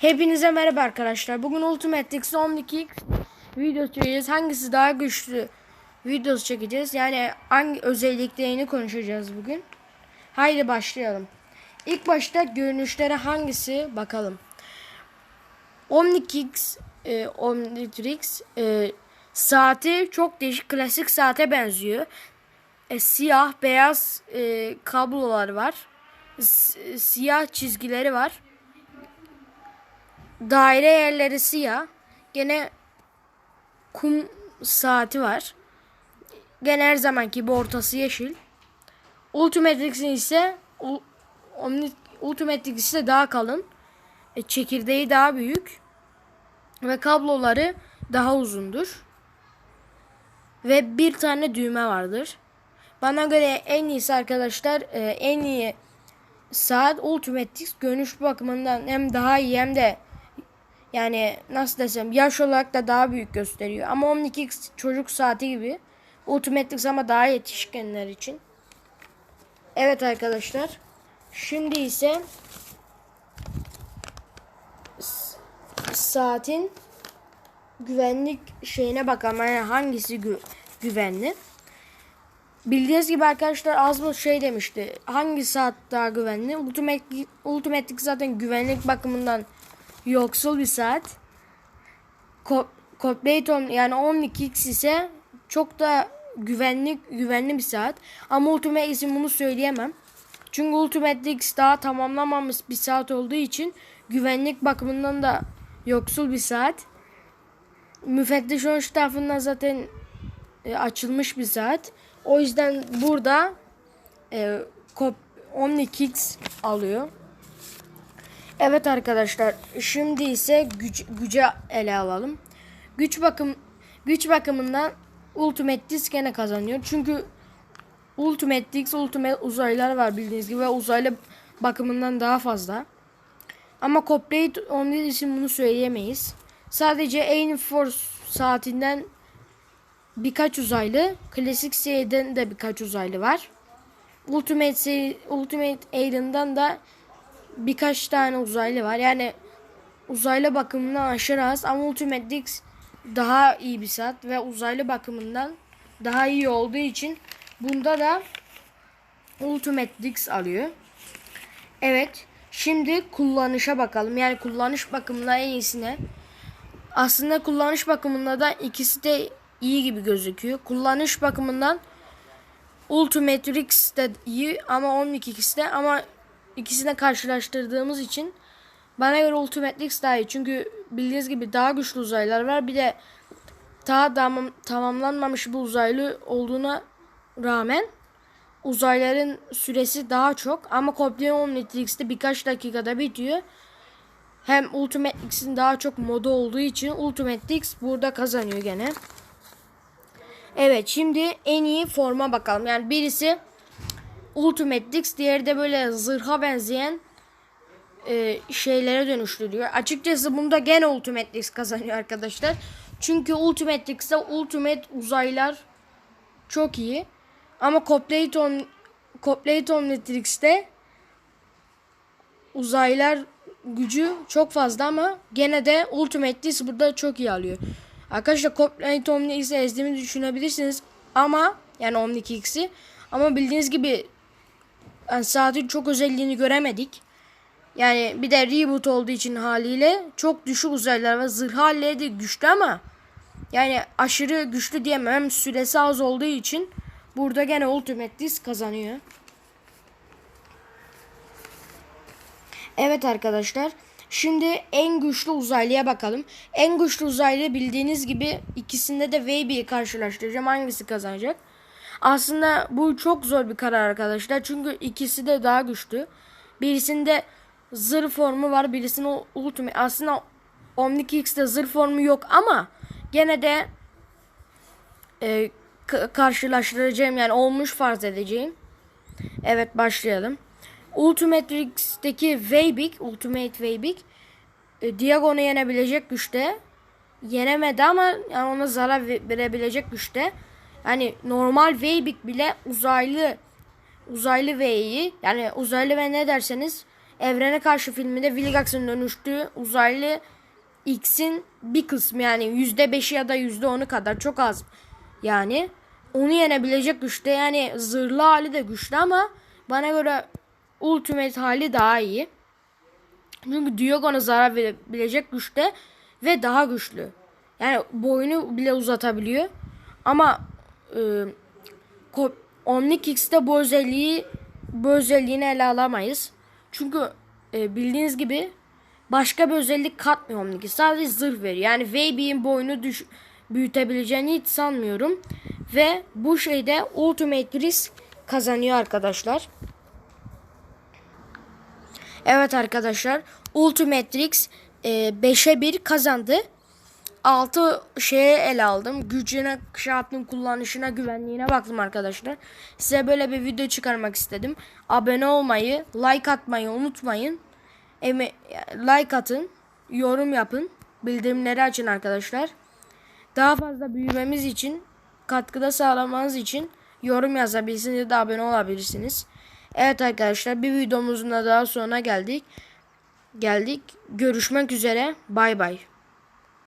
Hepinize merhaba arkadaşlar. Bugün Ultimate X 12 video çekeceğiz. Hangisi daha güçlü videosu çekeceğiz. Yani hangi özelliklerini konuşacağız bugün. Haydi başlayalım. İlk başta görünüşlere hangisi bakalım. Omnitrix e, Omnitrix e, saati çok değişik klasik saate benziyor. E, siyah beyaz e, kablolar var. S- siyah çizgileri var. Daire yerleri siyah. Gene kum saati var. Gene her zamanki bu ortası yeşil. Ultimatrix'in ise Ultimatrix ise daha kalın. E, çekirdeği daha büyük. Ve kabloları daha uzundur. Ve bir tane düğme vardır. Bana göre en iyisi arkadaşlar e, en iyi saat Ultimatrix görünüş bakımından hem daha iyi hem de yani nasıl desem yaş olarak da daha büyük gösteriyor. Ama Omnitrix çocuk saati gibi. Ultimatrix ama daha yetişkinler için. Evet arkadaşlar. Şimdi ise saatin güvenlik şeyine bakalım. Yani hangisi gü- güvenli? Bildiğiniz gibi arkadaşlar Azmut şey demişti. Hangi saat daha güvenli? Ultimate, Ultimatrix zaten güvenlik bakımından yoksul bir saat. Co- Coplayton yani 12X ise çok da güvenli güvenli bir saat. Ama Ultimate X'in bunu söyleyemem. Çünkü Ultimate X daha tamamlamamış bir saat olduğu için güvenlik bakımından da yoksul bir saat. Müfettiş Hoş tarafından zaten e, açılmış bir saat. O yüzden burada e, Omnikix alıyor. Evet arkadaşlar şimdi ise güç, güce ele alalım. Güç bakım güç bakımından Ultimate Disc gene kazanıyor. Çünkü Ultimate Disc Ultimate uzaylılar var bildiğiniz gibi ve uzaylı bakımından daha fazla. Ama Complete Omni için bunu söyleyemeyiz. Sadece Aim Force saatinden birkaç uzaylı, klasik seriden de birkaç uzaylı var. Ultimate Ultimate Alien'dan da birkaç tane uzaylı var. Yani uzaylı bakımından aşırı az ama Ultimate Dix daha iyi bir saat ve uzaylı bakımından daha iyi olduğu için bunda da Ultimate Dix alıyor. Evet. Şimdi kullanışa bakalım. Yani kullanış bakımından en iyisine. Aslında kullanış bakımında da ikisi de iyi gibi gözüküyor. Kullanış bakımından Ultimatrix de iyi ama 12 ikisi de ama ikisine karşılaştırdığımız için bana göre Ultimatrix daha iyi. Çünkü bildiğiniz gibi daha güçlü uzaylılar var. Bir de daha tamam, tamamlanmamış bu uzaylı olduğuna rağmen uzayların süresi daha çok ama Complete Omnitrix'te birkaç dakikada bitiyor. Hem Ultimate X'in daha çok modu olduğu için Ultimate X burada kazanıyor gene. Evet şimdi en iyi forma bakalım. Yani birisi Ultimate X diğeri de böyle zırha benzeyen e, şeylere dönüştürüyor. Açıkçası bunda gene Ultimate X kazanıyor arkadaşlar. Çünkü Ultimate X'te Ultimate uzaylar çok iyi. Ama Complete on Complete uzaylar gücü çok fazla ama gene de Ultimate Disc burada çok iyi alıyor. Arkadaşlar Complete Omnitrix'i ezdiğimi düşünebilirsiniz ama yani Omnitrix X'i ama bildiğiniz gibi yani saatin çok özelliğini göremedik. Yani bir de reboot olduğu için haliyle çok düşük uzaylılar ve zırh halleri de güçlü ama yani aşırı güçlü diyemem. Süresi az olduğu için burada gene Ultimate Disc kazanıyor. Evet arkadaşlar. Şimdi en güçlü uzaylıya bakalım. En güçlü uzaylı bildiğiniz gibi ikisinde de Weiby'yi karşılaştıracağım. Hangisi kazanacak? Aslında bu çok zor bir karar arkadaşlar. Çünkü ikisi de daha güçlü. Birisinde zırh formu var. Birisinin ultimate. Aslında Omnitrix'te zırh formu yok ama gene de e, karşılaştıracağım yani olmuş farz edeceğim. Evet başlayalım. Ultimatrix'teki Weibig, Ultimate Weibig e, Diagon'u yenebilecek güçte. Yenemedi ama yani ona zarar ve- verebilecek güçte. Yani normal Weibig bile uzaylı uzaylı V'yi yani uzaylı ve ne derseniz Evrene Karşı filminde Vilgax'ın dönüştüğü uzaylı X'in bir kısmı yani %5'i ya da %10'u kadar çok az. Yani onu yenebilecek güçte yani zırhlı hali de güçlü ama bana göre Ultimate hali daha iyi. Çünkü Diogo'na zarar verebilecek güçte ve daha güçlü. Yani boyunu bile uzatabiliyor. Ama e, Omnikix'te bu özelliği bu özelliğini ele alamayız. Çünkü e, bildiğiniz gibi başka bir özellik katmıyor Omnikix. Sadece zırh veriyor. Yani Weiby'in boyunu düş büyütebileceğini hiç sanmıyorum. Ve bu şeyde Ultimate Risk kazanıyor arkadaşlar. Evet arkadaşlar Ultimate Risk e, 5'e 1 kazandı. 6 şeye el aldım. Gücüne, şartın kullanışına, güvenliğine baktım arkadaşlar. Size böyle bir video çıkarmak istedim. Abone olmayı, like atmayı unutmayın. Eme like atın, yorum yapın, bildirimleri açın arkadaşlar. Daha fazla büyümemiz için, katkıda sağlamanız için yorum yazabilirsiniz ya da abone olabilirsiniz. Evet arkadaşlar bir videomuzun da daha sonuna geldik. Geldik. Görüşmek üzere. Bay bay.